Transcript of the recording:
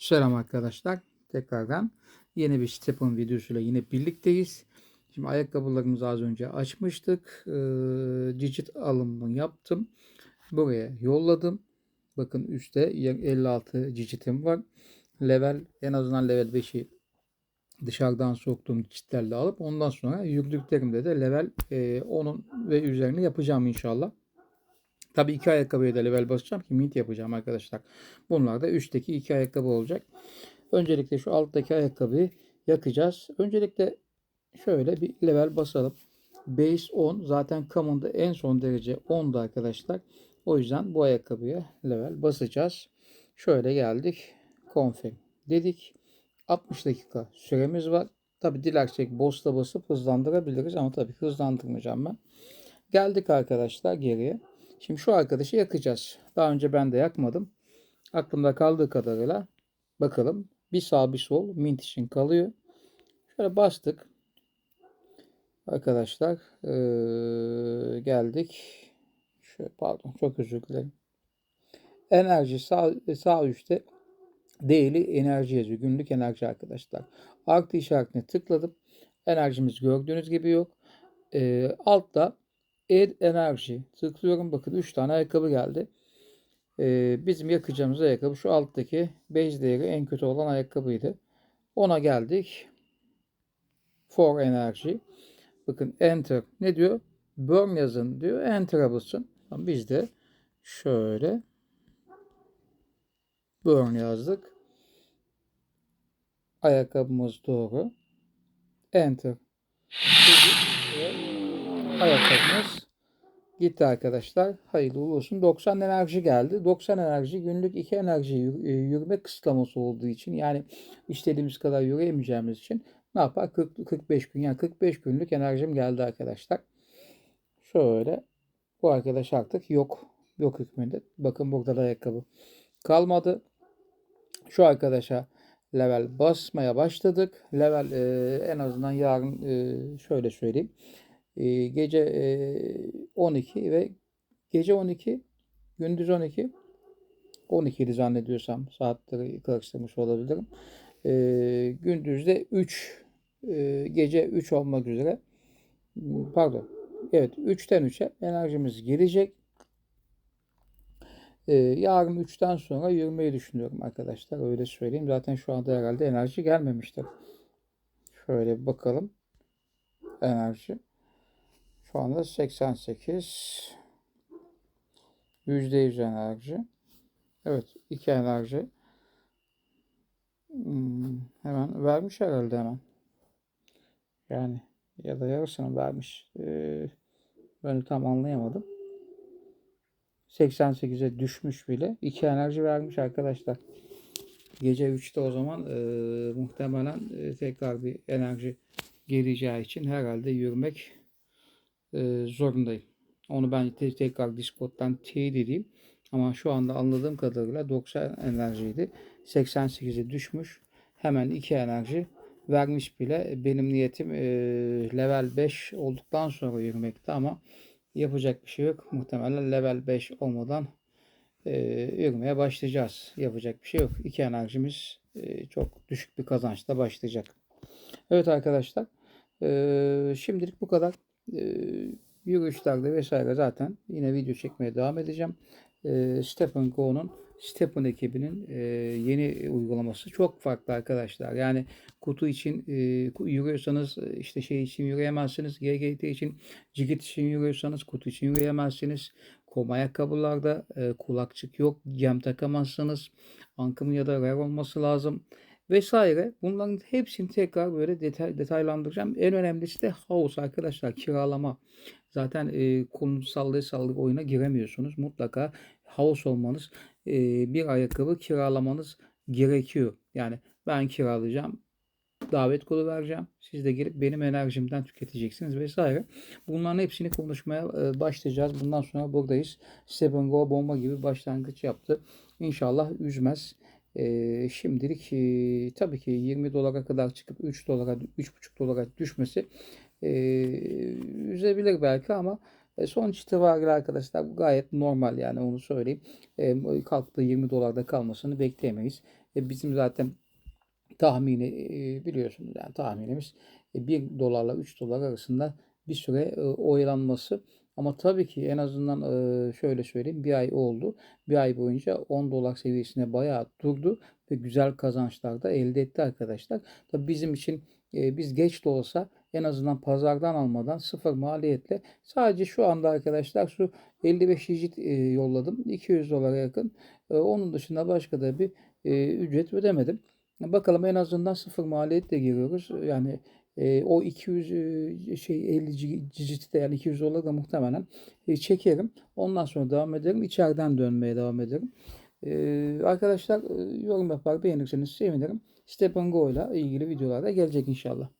Selam arkadaşlar. Tekrardan yeni bir Step'in videosuyla yine birlikteyiz. Şimdi ayakkabılarımızı az önce açmıştık. Ee, digit alımını yaptım. Buraya yolladım. Bakın üstte 56 digitim var. Level en azından level 5'i dışarıdan soktuğum digitlerle alıp ondan sonra yürüdüklerimde de level e, 10'un ve üzerine yapacağım inşallah. Tabii iki ayakkabıya da level basacağım ki mint yapacağım arkadaşlar. Bunlar da üstteki iki ayakkabı olacak. Öncelikle şu alttaki ayakkabıyı yakacağız. Öncelikle şöyle bir level basalım. Base 10 zaten common'da en son derece 10'da arkadaşlar. O yüzden bu ayakkabıya level basacağız. Şöyle geldik. Confirm dedik. 60 dakika süremiz var. Tabi dilersek boss'la basıp hızlandırabiliriz ama tabii hızlandırmayacağım ben. Geldik arkadaşlar geriye. Şimdi şu arkadaşı yakacağız. Daha önce ben de yakmadım. Aklımda kaldığı kadarıyla bakalım. Bir sağ bir sol mint için kalıyor. Şöyle bastık. Arkadaşlar ee, geldik. Şöyle pardon çok özür dilerim. Enerji sağ, sağ üstte değili enerji yazıyor. Günlük enerji arkadaşlar. Artı işaretine tıkladım. Enerjimiz gördüğünüz gibi yok. Ee, altta Add enerji. Tıklıyorum. Bakın 3 tane ayakkabı geldi. Ee, bizim yakacağımız ayakkabı şu alttaki base değeri en kötü olan ayakkabıydı. Ona geldik. For enerji. Bakın enter. Ne diyor? Burn yazın diyor. Enter'a basın. Biz de şöyle burn yazdık. Ayakkabımız doğru. Enter. Ayakkabımız gitti arkadaşlar. Hayırlı olsun. 90 enerji geldi. 90 enerji günlük 2 enerji yürüme kısıtlaması olduğu için yani istediğimiz kadar yürüyemeyeceğimiz için ne yapar? 40, 45 gün yani 45 günlük enerjim geldi arkadaşlar. Şöyle bu arkadaş artık yok. Yok hükmünde. Bakın burada da ayakkabı kalmadı. Şu arkadaşa level basmaya başladık. Level e, en azından yarın e, şöyle söyleyeyim. E, gece e, 12 ve gece 12 gündüz 12 12'ydi zannediyorsam saatleri karıştırmış olabilirim. E, gündüzde 3 e, gece 3 olmak üzere pardon evet 3'ten 3'e enerjimiz gelecek. Ee, yarın 3'ten sonra yürümeyi düşünüyorum arkadaşlar. Öyle söyleyeyim. Zaten şu anda herhalde enerji gelmemiştir. Şöyle bakalım. Enerji. Şu anda 88. %100 enerji. Evet. 2 enerji. Hmm, hemen vermiş herhalde hemen. Yani ya da yarısını vermiş. Ee, ben tam anlayamadım. 88'e düşmüş bile. 2 enerji vermiş arkadaşlar. Gece 3'te o zaman e, muhtemelen e, tekrar bir enerji geleceği için herhalde yürümek e, zorundayım. Onu ben te- tekrar Discord'dan teyit edeyim. Ama şu anda anladığım kadarıyla 90 enerjiydi. 88'e düşmüş. Hemen 2 enerji vermiş bile. Benim niyetim e, level 5 olduktan sonra yürümekti ama Yapacak bir şey yok. Muhtemelen level 5 olmadan e, yürümeye başlayacağız. Yapacak bir şey yok. İki enerjimiz e, çok düşük bir kazançla başlayacak. Evet arkadaşlar. E, şimdilik bu kadar. E, yürüyüşlerde vesaire zaten yine video çekmeye devam edeceğim. E, Stephen Go'nun Stephen ekibinin e, yeni uygulaması çok farklı arkadaşlar. Yani kutu için e, yürüyorsanız işte şey için yürüyemezsiniz. GGT için, Cigit için yürüyorsanız kutu için yürüyemezsiniz. Kom ayakkabılarda e, kulakçık yok. Gem takamazsınız. Ankım ya da rare olması lazım. Vesaire. Bunların hepsini tekrar böyle detay, detaylandıracağım. En önemlisi de house arkadaşlar. Kiralama. Zaten e, kolunuzu sallaya sallaya oyuna giremiyorsunuz. Mutlaka house olmanız, e, bir ayakkabı kiralamanız gerekiyor. Yani ben kiralayacağım, davet kodu vereceğim. Siz de gelip benim enerjimden tüketeceksiniz vesaire. Bunların hepsini konuşmaya e, başlayacağız. Bundan sonra buradayız. Stephen Go bomba gibi başlangıç yaptı. İnşallah üzmez. E, şimdilik e, tabii ki 20 dolara kadar çıkıp 3 dolara 3,5 dolara düşmesi e, üzebilir belki ama E, sonuç itibariyle arkadaşlar bu gayet normal yani onu söyleyeyim. E, kalktığı 20 dolarda kalmasını bekleyemeyiz. E, bizim zaten tahmini e, biliyorsunuz yani tahminimiz e, 1 dolarla 3 dolar arasında bir süre e, oyalanması. Ama tabii ki en azından şöyle söyleyeyim bir ay oldu. Bir ay boyunca 10 dolar seviyesine bayağı durdu ve güzel kazançlar da elde etti arkadaşlar. Tabii bizim için biz geç de olsa en azından pazardan almadan sıfır maliyetle sadece şu anda arkadaşlar şu 55 digit e, yolladım. 200 dolara yakın. Onun dışında başka da bir ücret ödemedim. Bakalım en azından sıfır maliyetle giriyoruz. Yani e, o 200 e, şey 50 digiti de yani 200 dolar da muhtemelen e, çekerim. Ondan sonra devam ederim. İçeriden dönmeye devam ederim. E, arkadaşlar e, yorum yapar beğenirseniz sevinirim. Step Go ile ilgili videolar da gelecek inşallah.